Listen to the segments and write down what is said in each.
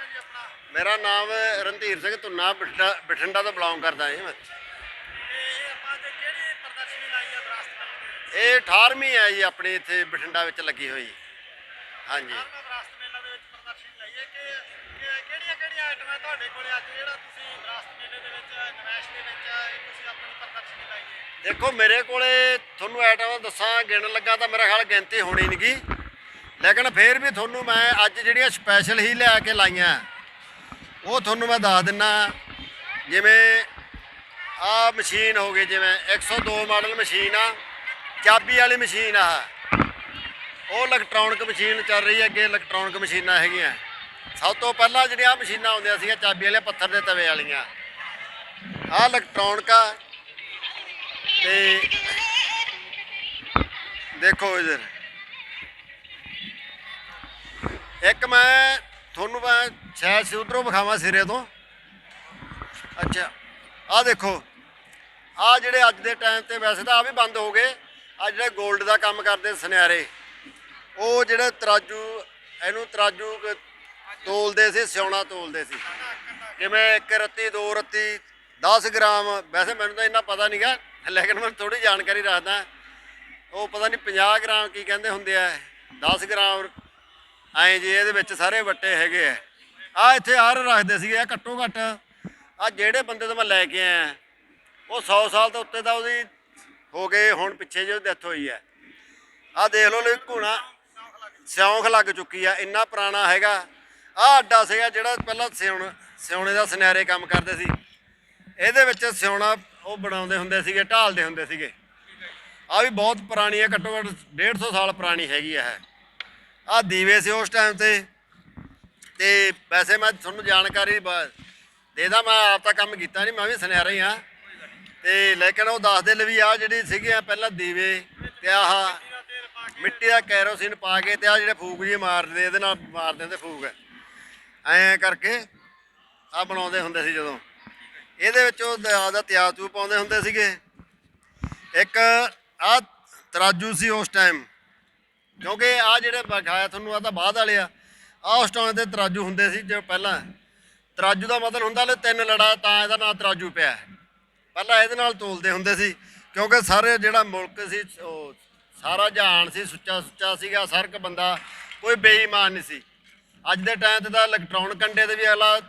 ਨਾਮ ਹੈ ਜੀ ਆਪਣਾ? ਮੇਰਾ ਨਾਮ ਰਣਧੀਰ ਸਿੰਘ ਧੁੰਨਾ ਬਠਿੰਡਾ ਤੋਂ ਬਿਲੋਂਗ ਕਰਦਾ ਹਾਂ ਜੀ ਮੈਂ। ਇਹ ਆਪਾਂ ਤੇ ਕਿਹੜੀ ਪ੍ਰਦਰਸ਼ਨੀ ਲਾਈ ਹੈ ਵਿਰਾਸਤ ਮੇਲੇ ਇਹ 18ਵੀਂ ਹੈ ਜੀ ਆਪਣੀ ਇੱਥੇ ਬਠਿੰਡਾ ਵਿੱਚ ਲੱਗੀ ਹੋਈ। ਹਾਂਜੀ। ਮੈਂ ਵਿਰਾਸਤ ਮੇਲਾ ਦੇ ਵਿੱਚ ਪ੍ਰਦਰਸ਼ਨੀ ਲਾਈ ਹੈ ਕਿ ਕਿ ਕਿਹੜੀਆਂ ਕਿਹੜੀਆਂ ਆਈਟਮਾਂ ਤੁਹਾਡੇ ਕੋਲੇ ਅੱਜ? ਜਿਹੜਾ ਤੁਸੀਂ ਵਿਰਾਸਤ ਮੇਲੇ ਦੇ ਵਿੱਚ ਨਵੈਸ਼ ਦੇ ਵਿੱਚ ਇਹ ਤੁਸੀਂ ਆਪਣੀ ਪ੍ਰਦਰਸ਼ਨੀ ਲਾਈ ਹੈ? ਦੇਖੋ ਮੇਰੇ ਕੋਲੇ ਤੁਹਾਨੂੰ ਆਈਟਮਾਂ ਦੱਸਾਂ ਗਿਣਨ ਲੱਗਾ ਤਾਂ ਮੇਰਾ ਖਿਆਲ ਗਿਣਤੀ ਹੋਣੀ ਨਹੀਂਗੀ ਲੇਕਿਨ ਫੇਰ ਵੀ ਤੁਹਾਨੂੰ ਮੈਂ ਅੱਜ ਜਿਹੜੀਆਂ ਸਪੈਸ਼ਲ ਹੀ ਲਿਆ ਕੇ ਲਾਈਆਂ, ਉਹ ਤੁਹਾਨੂੰ ਮੈਂ ਦੱਸ ਦਿੰਨਾ, ਜਿਵੇਂ ਆ ਮਸ਼ੀਨ ਹੋ ਗਈ, ਜਿਵੇਂ 102 ਮਾਡਲ ਮਸ਼ੀਨ ਆ, ਚਾਬੀ ਵਾਲੀ ਮਸ਼ੀਨ ਆ ਉਹ ਇਲੈਕਟ੍ਰੋਨਿਕ ਮਸ਼ੀਨ ਚੱਲ ਰਹੀ ਹੈ, ਅੱਗੇ ਇਲੈਕਟ੍ਰੋਨਿਕ ਮਸ਼ੀਨਾਂ ਹੈਗੀਆਂ। ਸਭ ਤੋਂ ਪਹਿਲਾਂ ਜਿਹੜੀਆਂ ਮਸ਼ੀਨਾਂ ਆਉਂਦੀਆਂ ਸੀਗੀਆਂ, ਚਾਬੀ ਵਾਲੇ ਪੱਥਰ ਦੇ ਤਵੇ ਵਾਲੀਆਂ। ਆ ਇਲੈਕਟ੍ਰੋਨਿਕ ਆ। ਤੇ ਦੇਖੋ ਇਧਰ। ਇੱਕ ਮੈਂ ਤੁਹਾਨੂੰ ਮੈਂ ਸ਼ਾਇਦ ਸੀ ਉਧਰੋਂ ਵਿਖਾਵਾਂ ਸਿਰੇ ਤੋਂ। ਅੱਛਾ ਆ ਦੇਖੋ। ਆ ਜਿਹੜੇ ਅੱਜ ਦੇ ਟਾਈਮ ਤੇ ਵੈਸੇ ਤਾਂ ਆ ਵੀ ਬੰਦ ਹੋ ਗਏ। ਆ ਜਿਹੜੇ 골ਡ ਦਾ ਕੰਮ ਕਰਦੇ ਸੁਨਿਆਰੇ, ਉਹ ਜਿਹੜੇ ਤਰਾਜੂ, ਇਹਨੂੰ ਤਰਾਜੂ ਤੋਲਦੇ ਸੀ, ਸਿਉਣਾ ਤੋਲਦੇ ਸੀ। ਜਿਵੇਂ ਇੱਕ ਰੱਤੀ, ਦੋ ਰੱਤੀ 10 ਗ੍ਰਾਮ, ਵੈਸੇ ਮੈਨੂੰ ਤਾਂ ਇੰਨਾ ਪਤਾ ਨਹੀਂਗਾ ਲੇਕਿਨ ਮੈਂ ਥੋੜੀ ਜਾਣਕਾਰੀ ਰੱਖਦਾ। ਉਹ ਪਤਾ ਨਹੀਂ 50 ਗ੍ਰਾਮ ਕੀ ਕਹਿੰਦੇ ਹੁੰਦੇ ਆ 10 ਗ੍ਰਾਮ ਐਂ ਜੀ ਇਹਦੇ ਵਿੱਚ ਸਾਰੇ ਵੱਟੇ ਹੈਗੇ ਆ। ਆ ਇੱਥੇ ਆਰ ਰੱਖਦੇ ਸੀਗੇ ਆ ਘੱਟੋ ਘੱਟ ਆ ਜਿਹੜੇ ਬੰਦੇ ਤੋਂ ਮੈਂ ਲੈ ਕੇ ਆਇਆ, ਉਹ 100 ਸਾਲ ਤੋਂ ਉੱਤੇ ਦਾ ਉਹਦੀ ਹੋ ਗਏ, ਹੁਣ ਪਿੱਛੇ ਜਿਹੀ ਡੈਥ ਹੋਈ ਹੈ ਆ ਦੇਖ ਲਓ ਲਈ ਘੂਣਾ ਸਿਉਂਖ ਲੱਗ ਚੁੱਕੀ ਆ, ਇੰਨਾ ਪੁਰਾਣਾ ਹੈਗਾ। ਆ ਅੱਡਾ ਸੀਗਾ ਜਿਹੜਾ ਪਹਿਲਾਂ ਸਿਉਣ, ਸਿਉਣੇ ਦਾ ਸੁਨਿਆਰੇ ਕੰਮ ਕਰਦੇ ਸੀ। ਇਹਦੇ ਵਿੱਚ ਸਿਉਣਾ ਉਹ ਬਣਾਉਂਦੇ ਹੁੰਦੇ ਸੀਗੇ, ਢਾਲਦੇ ਹੁੰਦੇ ਸੀਗੇ। ਆ ਵੀ ਬਹੁਤ ਪੁਰਾਣੀ ਹੈ ਘੱਟੋ ਘੱਟ 150 ਸਾਲ ਪੁਰਾਣੀ ਹੈਗੀ ਆ ਇਹ। ਆ ਦੀਵੇ ਸੀ ਉਸ ਟਾਈਮ ਤੇ। ਤੇ ਵੈਸੇ ਮੈਂ ਤੁਹਾਨੂੰ ਜਾਣਕਾਰੀ ਬ- ਦੇਦਾ ਮੈਂ ਆਪ ਤਾਂ ਕੰਮ ਕੀਤਾ ਨਹੀਂ ਮੈਂ ਵੀ ਸੁਨਿਆਰਾ ਹੀ ਆ। ਤੇ ਲੇਕਿਨ ਉਹ ਦੱਸਦੇ ਲਈ ਵੀ ਆ ਜਿਹੜੀ ਸੀਗੀਆਂ ਪਹਿਲਾਂ ਦੀਵੇ ਤੇ ਆਹ ਮਿੱਟੀ ਦਾ ਕੈਰੋਸਿਨ ਪਾ ਕੇ ਤੇ ਆ ਜਿਹੜੇ ਫੂਕ ਜੀ ਮਾਰਦੇ, ਇਹਦੇ ਨਾਲ ਮਾਰਦੇ ਦਿੰਦੇ ਫੂਕ। ਐਂ ਕਰਕੇ ਆ ਬਣਾਉਂਦੇ ਹੁੰਦੇ ਸੀ ਜਦੋਂ। ਇਹਦੇ ਵਿੱਚ ਉਹ ਦਾ ਦਾ ਤੂ ਪਾਉਂਦੇ ਹੁੰਦੇ ਸੀਗੇ। ਇੱਕ ਆ ਤਰਾਜੂ ਸੀ ਉਸ ਟਾਈਮ ਕਿਉਂਕਿ ਆ ਜਿਹੜੇ ਵਿਖਾਇਆ ਤੁਹਾਨੂੰ ਆ ਤਾਂ ਬਾਅਦ ਵਾਲੇ ਆ। ਆ ਉਸ ਟਾਈਮ ਤੇ ਤਰਾਜੂ ਹੁੰਦੇ ਸੀ ਜੋ ਪਹਿਲਾਂ। ਤਰਾਜੂ ਦਾ ਮਤਲਬ ਹੁੰਦਾ ਲੈ ਤਿੰਨ ਲੜਾ, ਤਾਂ ਇਹਦਾ ਨਾਂ ਤਰਾਜੂ ਪਿਆ। ਪਹਿਲਾਂ ਇਹਦੇ ਨਾਲ ਤੋਲਦੇ ਹੁੰਦੇ ਸੀ, ਕਿਉਂਕਿ ਸਾਰੇ ਜਿਹੜਾ ਮੁਲਕ ਸੀ, ਉਹ ਸਾਰਾ ਜਹਾਨ ਸੀ, ਸੁੱਚਾ ਸੁੱਚਾ ਸੀਗਾ ਸਰਕ ਬੰਦਾ, ਕੋਈ ਬੇਈਮਾਨ ਨਹੀਂ ਸੀ। ਅੱਜ ਦੇ ਟਾਈਮ ਤੇ ਤਾਂ ਇਲੈਕਟ੍ਰੋਨ ਕੰਡੇ ਤੇ ਵੀ ਅਗਲਾ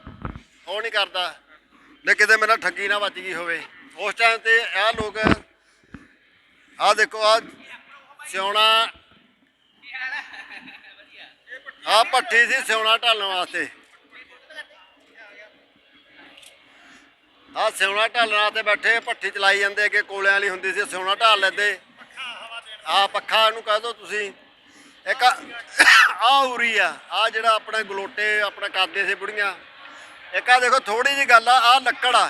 ਉਹ ਨਹੀਂ ਕਰਦਾ ਲੈ ਕਿਤੇ ਮੇਰਾ ਠੱਗੀ ਨਾ ਵੱਜ ਗਈ ਹੋਵੇ। ਉਸ ਟਾਈਮ ਤੇ ਇਹ ਲੋਕ, ਆਹ ਦੇਖੋ ਆ ਸਿਉਣਾ ਆ ਪੱਠੀ ਸੀ ਸਿਉਣਾ ਢਾਲਣ ਵਾਸਤੇ। ਆ ਸਿਉਣਾ ਢਾਲਣ ਵਾਸਤੇ ਬੈਠੇ, ਪੱਠੀ ਚਲਾਈ ਜਾਂਦੇ ਅੱਗੇ, ਕੋਲਿਆਂ ਵਾਲੀ ਹੁੰਦੀ ਸੀ, ਸਿਉਣਾ ਢਾਲ ਲੈਂਦੇ। ਪੱਖਾ ਆ ਪੱਖਾ ਇਹਨੂੰ ਕਹਿ ਦੋ ਤੁਸੀਂ। ਇੱਕ ਆ ਉਰੀ ਆ ਆ ਜਿਹੜਾ ਆਪਣੇ ਗਲੋਟੇ, ਆਪਣੇ ਕਰਦੇ ਸੀ ਬੁੜੀਆਂ। ਇੱਕ ਆ ਦੇਖੋ ਥੋੜੀ ਜੀ ਗੱਲ ਆ ਆ ਲੱਕੜ ਆ।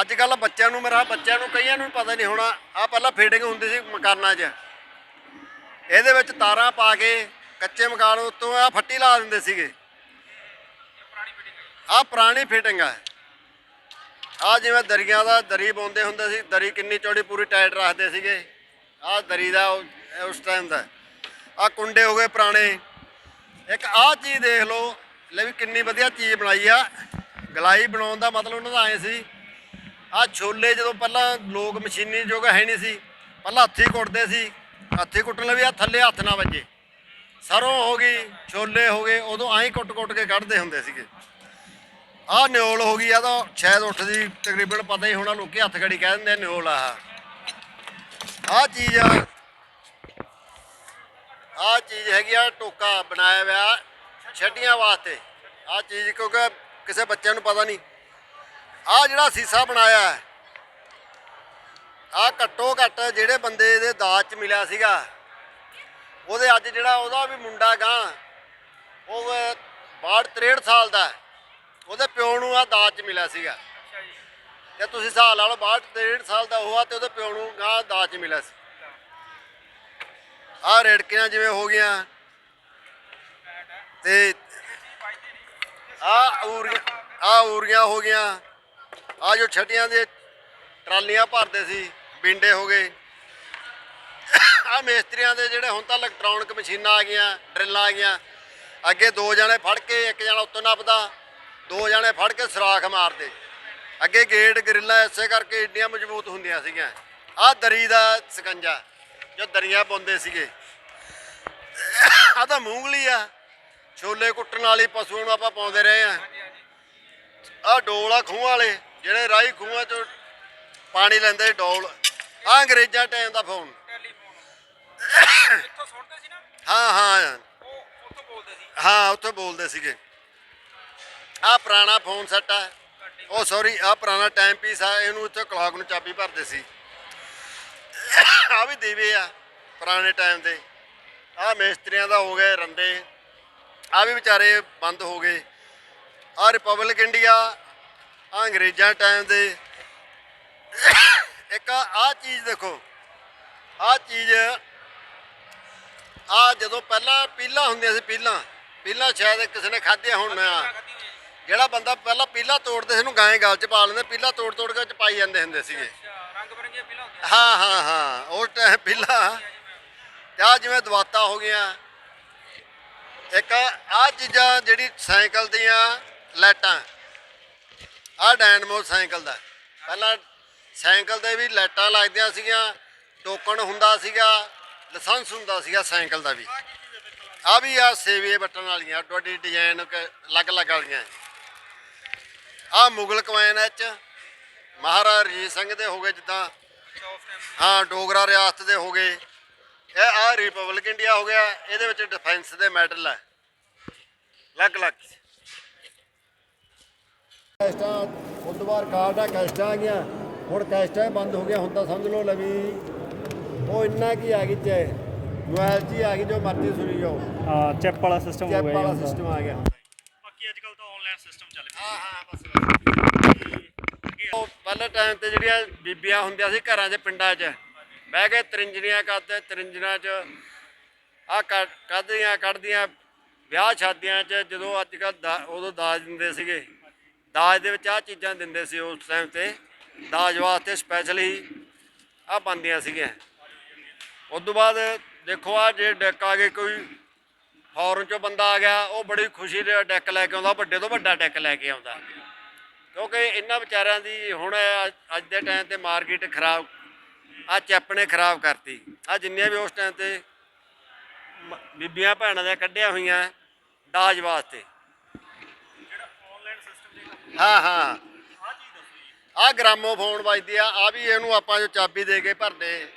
ਅੱਜ ਕੱਲ ਬੱਚਿਆਂ ਨੂੰ ਮੇਰਾ, ਬੱਚਿਆਂ ਨੂੰ ਕਈਆਂ ਨੂੰ ਪਤਾ ਨਹੀਂ ਹੋਣਾ। ਆ ਪਹਿਲਾਂ ਫੀਡਿੰਗ ਹੁੰਦੀ ਸੀ ਮਕਾਨਾਂ 'ਚ। ਇਹਦੇ ਵਿੱਚ ਤਾਰਾਂ ਪਾ ਕੇ ਕੱਚੇ ਮਕਾਨ ਉੱਤੋਂ ਆ, ਫੱਟੀ ਲਾ ਦਿੰਦੇ ਸੀਗੇ। ਆ ਪੁਰਾਣੀ ਫਿਟਿੰਗ ਆ। ਆ ਜਿਵੇਂ ਦਰੀਆਂ ਦਾ ਦਰੀ ਪਾਉਂਦੇ ਹੁੰਦੇ ਸੀ, ਦਰੀ ਕਿੰਨੀ ਚੌੜੀ ਪੂਰੀ ਟਾਈਟ ਰੱਖਦੇ ਸੀਗੇ। ਆ ਦਰੀ ਦਾ ਉਸ ਟਾਈਮ ਦਾ। ਆ ਕੁੰਡੇ ਹੋ ਗਏ ਪੁਰਾਣੇ। ਇੱਕ ਆ ਚੀਜ਼ ਦੇਖ ਲਓ, ਲੈ ਵੀ ਕਿੰਨੀ ਵਧੀਆ ਚੀਜ਼ ਬਣਾਈ ਆ। ਗਲਾਈ ਬਣਾਉਣ ਦਾ ਮਤਲਬ ਉਹਨਾਂ ਦਾ ਐ ਸੀ। ਆ ਛੋਲੇ ਜਦੋਂ ਪਹਿਲਾਂ ਲੋਕ ਮਸ਼ੀਨੀ ਯੁੱਗ ਹੈ ਨਹੀਂ ਸੀ, ਪਹਿਲਾਂ ਹੱਥੀਂ ਕੁੱਟਦੇ ਸੀ। ਹੱਥੀਂ ਕੁੱਟਣ ਲਈ ਵੀ ਆ ਥੱਲੇ ਹੱਥ ਨਾ ਵੱਜੇ। ਸਰੋਂ ਹੋ ਗਈ, ਛੋਲੇ ਹੋ ਗਏ, ਉਦੋਂ ਐਂ ਕੁੱਟ-ਕੁੱਟ ਕੇ ਕੱਢਦੇ ਹੁੰਦੇ ਸੀਗੇ। ਆਹ ਨਿਓਲ ਹੋ ਗਈ, ਆ ਤਾਂ ਸ਼ਾਇਦ ਉੱਠਦੀ, ਤਕਰੀਬਨ ਪਤਾ ਹੀ ਹੋਣਾ, ਲੋਕੀ ਹੱਥ ਘੜੀ ਕਹਿ ਦਿੰਦੇ ਨਿਓਲ ਆ। ਆਹ ਚੀਜ਼ ਆ। ਆਹ ਚੀਜ਼ ਹੈਗੀ ਆ, ਟੋਕਾ ਬਣਾਇਆ ਹੋਇਆ, ਛੱਡੀਆਂ ਵਾਸਤੇ। ਆਹ ਚੀਜ਼ ਕਿਉਂਕਿ ਕਿਸੇ ਬੱਚਿਆਂ ਨੂੰ ਪਤਾ ਨਹੀਂ। ਆਹ ਜਿਹੜਾ ਸੀਸਾ ਬਣਾਇਆ ਹੈ, ਆਹ ਘੱਟੋ ਘੱਟ ਜਿਹੜੇ ਬੰਦੇ ਦੇ ਦਾਜ ਚ ਮਿਲਿਆ ਸੀਗਾ ਉਹਦੇ ਅੱਜ ਜਿਹੜਾ ਉਹਦਾ ਵੀ ਮੁੰਡਾ ਗਾਂ ਉਹ 62 63 ਸਾਲ ਦਾ ਹੈ। ਉਹਦੇ ਪਿਓ ਨੂੰ ਆ ਦਾਜ ਚ ਮਿਲਿਆ ਸੀਗਾ। ਅੱਛਾ ਜੀ। ਤੇ ਤੁਸੀਂ ਹਿਸਾਬ ਲਾ ਲਓ 62 63 ਸਾਲ ਦਾ ਉਹ ਆ ਤੇ ਉਹਦੇ ਪਿਓ ਨੂੰ ਗਾਂ ਦਾਜ ਚ ਮਿਲਿਆ ਸੀ। ਆਹ ਰੇੜਕੀਆਂ ਜਿਵੇਂ ਹੋ ਗਈਆਂ। ਤੇ ਆ ਊਰੀਆਂ ਆ ਊਰੀਆਂ ਹੋ ਗਈਆਂ। ਆ ਜੋ ਛਟੀਆਂ ਦੇ ਟਰਾਲੀਆਂ ਭਰਦੇ ਸੀ ਬਿੰਡੇ ਹੋ ਗਏ। ਆ ਮਿਸਤਰੀਆਂ ਦੇ ਜਿਹੜੇ ਹੁਣ ਤਾਂ ਇਲੈਕਟ੍ਰੋਨਿਕ ਮਸ਼ੀਨਾਂ ਆ ਗਈਆਂ ਡਰਿੱਲਾਂ ਆ ਗਈਆਂ। ਅੱਗੇ ਦੋ ਜਣੇ ਫੜ ਕੇ, ਇੱਕ ਜਣਾ ਉੱਤੋਂ ਨੱਪਦਾ, ਦੋ ਜਣੇ ਫੜ ਕੇ ਸਰਾਖ ਮਾਰਦੇ। ਅੱਗੇ ਗੇਟ ਗਰਿੱਲਾਂ ਐਸੇ ਕਰਕੇ ਏਡੀਆਂ ਮਜ਼ਬੂਤ ਹੁੰਦੀਆਂ ਸੀਗੀਆਂ। ਆਹ ਦਰੀ ਦਾ ਸਕੰਜਾ, ਜੋ ਦਰੀਆਂ ਪਾਉਂਦੇ ਸੀਗੇ। ਆਹ ਤਾਂ ਮੂੰਗਲੀ ਆ। ਛੋਲੇ ਕੁੱਟਣ ਵਾਲੀ ਪਸ਼ੂਆਂ ਨੂੰ ਆਪਾਂ ਪਾਉਂਦੇ ਰਹੇ ਆ ਆਹ ਡੋਲ ਆ ਖੂਹ ਵਾਲੇ, ਜਿਹੜੇ ਰਾਈ ਖੂਹਾਂ ਚੋਂ ਪਾਣੀ ਲੈਂਦੇ ਡੋਲ। ਆ ਅੰਗਰੇਜ਼ਾਂ ਟਾਈਮ ਦਾ ਫੋਨ। ਇੱਥੋਂ ਸੁਣਦੇ ਸੀ ਨਾ? ਹਾਂ ਹਾਂ। ਉਹ ਉੱਥੋਂ ਬੋਲਦੇ ਸੀ। ਹਾਂ ਉੱਥੇ ਬੋਲਦੇ ਸੀਗੇ। ਆਹ ਪੁਰਾਣਾ ਫੋਨ ਸੈੱਟ ਆ। ਉਹ ਸੌਰੀ ਆਹ ਪੁਰਾਣਾ ਟਾਈਮ ਪੀਸ ਆ। ਇਹਨੂੰ ਇੱਥੇ ਕਲੌਕ ਨੂੰ ਚਾਬੀ ਭਰਦੇ ਸੀ। ਆ ਵੀ ਦੀਵੇ ਆ ਪੁਰਾਣੇ ਟਾਈਮ ਦੇ। ਆਹ ਮਿਸਤਰੀਆਂ ਦਾ ਹੋ ਗਏ ਰੰਦੇ। ਆ ਵੀ ਵਿਚਾਰੇ ਬੰਦ ਹੋ ਗਏ। ਆ ਰਿਪਬਲਿਕ ਇੰਡੀਆ ਆ ਅੰਗਰੇਜ਼ਾਂ ਟਾਈਮ ਦੇ। ਇੱਕ ਆ ਚੀਜ਼ ਦੇਖੋ। ਆ ਚੀਜ਼ ਆ ਜਦੋਂ ਪਹਿਲਾਂ ਪੀਲਾਂ ਹੁੰਦੀਆਂ ਸੀ ਪੀਲਾਂ। ਪੀਲਾਂ ਸ਼ਾਇਦ ਕਿਸੇ ਨੇ ਖਾਧੀਆਂ ਹੁਣ। ਜਿਹੜਾ ਬੰਦਾ ਪਹਿਲਾਂ ਪੀਲਾ ਤੋੜਦੇ ਸੀ ਇਹਨੂੰ ਗਾਂ ਗਲ ਚ ਪਾ ਲੈਂਦੇ। ਪੀਲਾ ਤੋੜ ਤੋੜ ਕੇ ਚ ਪਾਈ ਜਾਂਦੇ ਹੁੰਦੇ ਸੀਗੇ। ਅੱਛਾ ਰੰਗ ਬਰੰਗੀਆਂ ਪੀਲਾਂ ਹੁੰਦੀਆਂ ਹਾਂ ਹਾਂ ਹਾਂ ਉਸ ਟਾਈਮ ਪੀਲਾ। ਤੇ ਆਹ ਜਿਵੇਂ ਦਵਾਤਾ ਹੋ ਗਿਆ ਇੱਕ ਆ ਚੀਜ਼ਾਂ ਜਿਹੜੀ ਸਾਈਕਲ ਦੀਆਂ ਲਾਈਟਾਂ। ਆਹ ਡਾਇਨਮੋ ਸਾਈਕਲ ਦਾ। ਪਹਿਲਾਂ ਸਾਈਕਲ ਦੇ ਵੀ ਲਾਈਟਾਂ ਲੱਗਦੀਆਂ ਸੀਗੀਆਂ ਟੋਕਨ ਹੁੰਦਾ ਸੀਗਾ। ਲਾਇਸੈਂਸ ਹੁੰਦਾ ਸੀਗਾ ਸਾਈਕਲ ਦਾ ਵੀ। ਆ ਵੀ ਆ ਸੇਵੇ ਬਟਨ ਵਾਲੀਆਂ, ਤੁਹਾਡੀ ਡਿਜ਼ਾਈਨ ਅਲੱਗ-ਅਲੱਗ ਵਾਲੀਆਂ ਆ ਮੁਗਲ ਕਵੈਨ ਵਿੱਚ ਮਹਾਰਾਜਾ ਰਣਜੀਤ ਸਿੰਘ ਦੇ ਹੋ ਗਏ ਜਿੱਦਾਂ। ਹਾਂ, ਡੋਗਰਾ ਰਿਆਸਤ ਦੇ ਹੋ ਗਏ। ਇਹ ਆ ਰਿਪਬਲਿਕ ਇੰਡੀਆ ਹੋ ਗਿਆ। ਇਹਦੇ ਵਿੱਚ ਡਿਫੈਂਸ ਦੇ ਮੈਡਲ ਹੈ ਅਲੱਗ ਅਲੱਗ ਕੈਸਟਾਂ ਉਸ ਵਾਰ ਕਾਰਡ ਆ, ਕੈਸਟਾਂ ਆ ਗਈਆਂ। ਹੁਣ ਕੈਸਟਾਂ ਬੰਦ ਹੋ ਗਿਆ ਹੁਣ ਤਾਂ ਸਮਝ ਲਓ ਲਵੀ ਉਹ ਇੰਨਾ ਕੀ ਆ ਗਈ ਚੈ ਮੋਬਾਈਲ 'ਚ ਹੀ ਆ ਗਈ ਜੋ ਮਰਜ਼ੀ ਸੁਣੀ ਜਾਓ। ਹਾਂ ਚੈਪ ਵਾਲਾ ਸਿਸਟਮ ਹੋ ਚੈਪ ਗਿਆ ਵਾਲਾ ਜੀ। ਸਿਸਟਮ ਆ ਗਿਆ। ਬਾਕੀ ਅੱਜ ਕੱਲ ਤਾਂ ਆਨਲਾਈਨ ਸਿਸਟਮ ਚੱਲ ਪਿਆ ਹਾਂ ਹਾਂ ਬਸ ਉਹ ਪਹਿਲੇ ਟਾਈਮ ਤੇ ਜਿਹੜੀਆਂ ਬੀਬੀਆਂ ਹੁੰਦੀਆਂ ਸੀ ਘਰਾਂ 'ਚ ਪਿੰਡਾਂ 'ਚ ਬਹਿ ਕੇ ਤਰਿੰਜਣੀਆਂ ਕਰਦੇ ਤਰਿੰਜਣਾ 'ਚ ਆ ਕੱਢਦੀਆਂ ਕੱਢਦੀਆਂ ਵਿਆਹ ਸ਼ਾਦੀਆਂ 'ਚ ਜਦੋਂ ਅੱਜ ਕੱਲ ਉਦੋਂ ਦਾਜ ਦਿੰਦੇ ਸੀਗੇ। ਦਾਜ ਦੇ ਵਿੱਚ ਆ ਚੀਜ਼ਾਂ ਦਿੰਦੇ ਸੀ ਉਸ ਟਾਈਮ ਤੇ। ਦਾਜ ਵਾਸਤੇ ਸਪੈਸ਼ਲੀ ਆ ਬੰਦੀਆਂ ਸੀਗੀਆਂ। ਉਸ ਤੋਂ ਬਾਅਦ ਦੇਖੋ ਆ ਜੇ ਡੈਕ ਆ ਗਏ, ਕੋਈ ਫੌਰਨ ਚੋਂ ਬੰਦਾ ਆ ਗਿਆ, ਉਹ ਬੜੀ ਖੁਸ਼ੀ ਦੇ ਡੈਕ ਲੈ ਕੇ ਆਉਂਦਾ, ਵੱਡੇ ਤੋਂ ਵੱਡਾ ਡੈਕ ਲੈ ਕੇ ਆਉਂਦਾ। ਕਿਉਂਕਿ ਇਹਨਾਂ ਵਿਚਾਰਿਆਂ ਦੀ ਹੁਣ ਅੱਜ- ਦੇ ਟਾਈਮ ਤੇ ਮਾਰਕੀਟ ਖਰਾਬ, ਆ ਚੱਪ ਨੇ ਖਰਾਬ ਕਰਤੀ। ਆ ਜਿੰਨੇ ਵੀ ਉਸ ਟਾਈਮ ਤੇ ਬੀਬੀਆਂ ਭੈਣਾਂ ਦੇ ਕੱਢਿਆ ਹੋਈਆਂ ਦਾਜ ਵਾਸਤੇ। ਜਿਹੜਾ ਆਨਲਾਈਨ ਸਿਸਟਮ ਹਾਂ ਹਾਂ। ਆ ਚੀਜ਼ ਦੱਸੋ ਆ ਗ੍ਰਾਮੋਫੋਨ ਵੱਜਦੀ ਆ ਆ ਵੀ ਇਹਨੂੰ ਆਪਾਂ ਜੋ ਚਾਬੀ ਦੇ ਕੇ ਭਰਦੇ।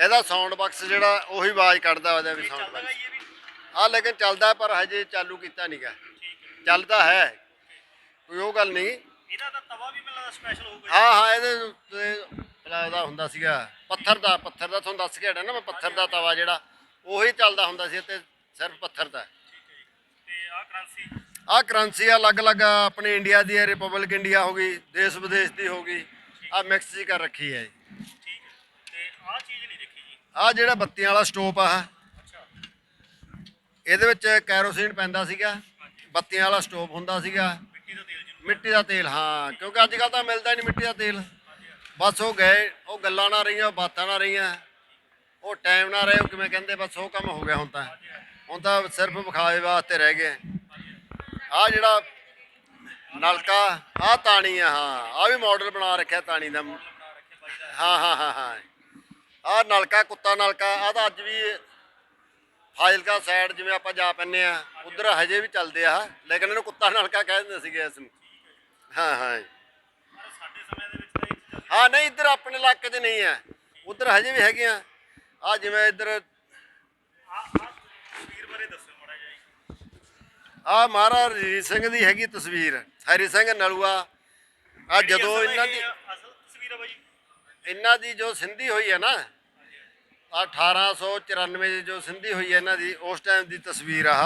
ਇਹਦਾ ਸਾਊਂਡ ਬਾਕਸ ਜਿਹੜਾ ਉਹੀ ਆਵਾਜ਼ ਕੱਢਦਾ ਉਹਦਾ ਵੀ ਸਾਊਂਡ ਬਾਕਸ ਆ ਲੇਕਿਨ ਚੱਲਦਾ ਪਰ ਹਜੇ ਚਾਲੂ ਕੀਤਾ ਨਹੀਂਗਾ ਚੱਲਦਾ ਹੈ। ਕੋਈ ਉਹ ਗੱਲ ਨਹੀਂ। ਇਹਦਾ ਤਾਂ ਤਵਾ ਵੀ ਮੈਨੂੰ ਲੱਗਦਾ ਸਪੈਸ਼ਲ ਹੋਊਗਾ। ਹਾਂ ਹਾਂ ਇਹਦੇ ਪਲਾਦਾ ਹੁੰਦਾ ਸੀਗਾ। ਪੱਥਰ ਦਾ ਪੱਥਰ ਦਾ ਤੁਹਾਨੂੰ ਦੱਸ ਕੇ ਹਟਿਆ ਨਾ ਮੈਂ ਪੱਥਰ ਦਾ ਤਵਾ ਜਿਹੜਾ ਉਹੀ ਚੱਲਦਾ ਹੁੰਦਾ ਸੀ ਤੇ ਸਿਰਫ ਪੱਥਰ ਦਾ। ਤੇ ਆ ਕਰੰਸੀ ਆਹ ਕਰੰਸੀ ਅਲੱਗ-ਅਲੱਗ ਆਪਣੇ ਇੰਡੀਆ ਦੀ ਹੈ ਰਿਪਬਲਿਕ ਇੰਡੀਆ ਹੋ ਗਈ ਦੇਸ਼ ਵਿਦੇਸ਼ ਦੀ ਹੋ ਗਈ। ਆ ਮਿਕਸ ਜੀ ਕਰ ਰੱਖੀ ਹੈ ਠੀਕ ਹੈ। ਤੇ ਆ ਚੀਜ਼ ਨਹੀਂ ਆਹ ਜਿਹੜਾ ਬੱਤੀਆਂ ਵਾਲਾ ਸਟੋਪ ਆ ਇਹਦੇ ਵਿੱਚ ਕੈਰੋਸਿਨ ਪੈਂਦਾ ਸੀਗਾ। ਬੱਤੀਆਂ ਵਾਲਾ ਸਟੋਪ ਹੁੰਦਾ ਸੀਗਾ। ਮਿੱਟੀ ਦਾ ਤੇਲ ਹਾਂ ਕਿਉਂਕਿ ਅੱਜ ਕੱਲ ਤਾਂ ਮਿਲਦਾ ਨਹੀਂ ਮਿੱਟੀ ਦਾ ਤੇਲ। ਬਸ ਉਹ ਗਏ ਉਹ ਗੱਲਾਂ ਨਾ ਰਹੀਆਂ ਬਾਤਾਂ ਨਾ ਰਹੀਆਂ। ਉਹ ਟਾਈਮ ਨਾ ਰਹੇ ਕਿਵੇਂ ਕਹਿੰਦੇ ਬਸ ਉਹ ਕੰਮ ਹੋ ਗਿਆ ਹੁਣ ਤਾਂ। ਹੁਣ ਤਾਂ ਸਿਰਫ ਵਿਖਾਵੇ ਵਾਸਤੇ ਰਹਿ ਗਏ। ਆ ਜਿਹੜਾ ਨਲਕਾ ਆ ਤਾਣੀ ਆ ਹਾਂ ਆ ਵੀ ਮਾਡਲ ਬਣਾ ਰੱਖਿਆ ਤਾਣੀ ਦਾ। ਹਾਂ ਹਾਂ ਹਾਂ ਹਾਂ। ਆਹ ਨਲਕਾ, ਕੁੱਤਾ ਨਲਕਾ, ਆ ਤਾਂ ਅੱਜ ਵੀ ਫਾਜ਼ਿਲਕਾ ਸਾਈਡ ਜਿਵੇਂ ਆਪਾਂ ਜਾ ਪੈਂਦੇ ਆ ਉਧਰ ਹਜੇ ਵੀ ਚੱਲਦੇ ਆ, ਲੇਕਿਨ ਇਹਨੂੰ ਕੁੱਤਾ ਨਲਕਾ ਕਹਿ ਦਿੰਦੇ ਸੀਗੇ ਇਸ ਨੂੰ। ਹਾਂ ਹਾਂ ਹਾਂ, ਨਹੀਂ, ਇੱਧਰ ਆਪਣੇ ਇਲਾਕੇ 'ਚ ਨਹੀਂ ਹੈ। ਉਧਰ ਹਜੇ ਵੀ ਹੈਗੇ ਆ। ਜਿਵੇਂ ਇੱਧਰ ਆ ਮਹਾਰਾਜ ਰਜੀਤ ਸਿੰਘ ਦੀ ਹੈਗੀ ਤਸਵੀਰ, ਹਰੀ ਸਿੰਘ ਨਲੂਆ। ਆ ਜਦੋਂ ਇਹਨਾਂ ਦੀ ਇਹ ਅਸਲ ਤਸਵੀਰ ਆ ਬਾਈ ਇਹਨਾਂ ਦੀ ਜੋ ਸਿੰਧੀ ਹੋਈ ਹੈ ਨਾ ਆ 1894 ਦੀ ਜੋ ਸਿੰਧੀ ਹੋਈ ਹੈ ਇਹਨਾਂ ਦੀ ਉਸ ਟਾਈਮ ਦੀ ਤਸਵੀਰ ਆ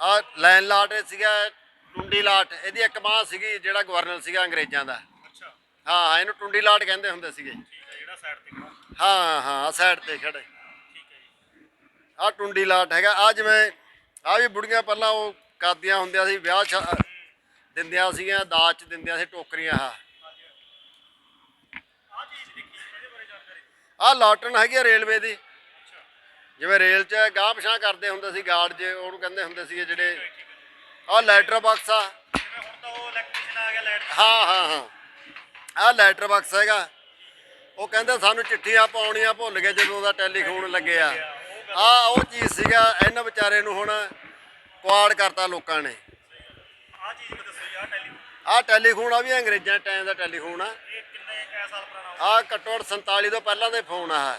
ਆ ਲੈਨ ਲਾਟ ਸੀਗਾ ਟੁੰਡੀ ਲਾਟ ਇਹਦੀ ਇੱਕ ਮਾਂ ਸੀਗੀ ਜਿਹੜਾ ਗਵਰਨਰ ਸੀਗਾ ਅੰਗਰੇਜ਼ਾਂ ਦਾ। ਅੱਛਾ। ਹਾਂ ਇਹਨੂੰ ਟੁੰਡੀ ਲਾਟ ਕਹਿੰਦੇ ਹੁੰਦੇ ਸੀਗੇ। ਠੀਕ ਹੈ ਜਿਹੜਾ ਸਾਈਡ ਤੇ ਖੜਾ। ਹਾਂ ਹਾਂ ਸਾਈਡ ਤੇ ਖੜੇ। ਠੀਕ ਹੈ ਜੀ। ਆ ਟੁੰਡੀ ਲਾਟ ਹੈਗਾ ਆ ਜਿਵੇਂ ਆ ਵੀ ਬੁੜੀਆਂ ਪਹਿਲਾਂ ਉਹ ਕਰਦੀਆਂ ਹੁੰਦੀਆਂ ਸੀ ਵਿਆਹ ਦਿੰਦੀਆਂ ਸੀਗੀਆਂ ਦਾਜ ਚ ਦਿੰਦੀਆਂ ਸੀ ਟੋਕਰੀਆਂ ਆ ਆ ਆ ਲਾਟਨ ਹੈਗੀ ਆ ਰੇਲਵੇ ਦੀ। ਜਿਵੇਂ ਰੇਲ 'ਚ ਗਾਂਹ ਪਛਾਂ ਕਰਦੇ ਹੁੰਦੇ ਸੀ ਗਾਰਡ ਜੇ ਉਹਨੂੰ ਕਹਿੰਦੇ ਹੁੰਦੇ ਸੀ ਜਿਹੜੇ। ਆਹ ਲੈਟਰ ਬਾਕਸ ਆ। ਜਿਵੇਂ ਹੁਣ ਤਾਂ ਉਹ ਇਲੈਕਟ੍ਰੀਸ਼ੀਅਨ ਆ ਗਿਆ ਲਾਈਟ ਹਾਂ ਹਾਂ ਹਾਂ। ਆਹ ਲੈਟਰ ਬਾਕਸ ਹੈਗਾ। ਉਹ ਕਹਿੰਦੇ ਸਾਨੂੰ ਚਿੱਠੀਆਂ ਪਾਉਣੀਆਂ ਭੁੱਲ ਗਏ ਜਦੋਂ ਦਾ ਟੈਲੀਫੋਨ ਲੱਗਿਆ। ਆ ਉਹ ਚੀਜ਼ ਸੀਗਾ ਇਹਨਾਂ ਵਿਚਾਰੇ ਨੂੰ ਹੁਣ ਕੁਆੜ ਕਰਤਾ ਲੋਕਾਂ ਨੇ। ਆ ਚੀਜ਼ ਦੱਸੋ ਜੀ ਆ ਟੈਲੀਫੋਨ ਆ ਵੀ ਅੰਗਰੇਜ਼ਾਂ ਟਾਈਮ ਦਾ ਟੈਲੀਫੋਨ ਆ। ਇਹ ਕਿੰਨੇ ਆਹ ਘੱਟੋ ਘੱਟ 47 ਤੋਂ ਪਹਿਲਾਂ ਦੇ ਫੋਨ ਆ।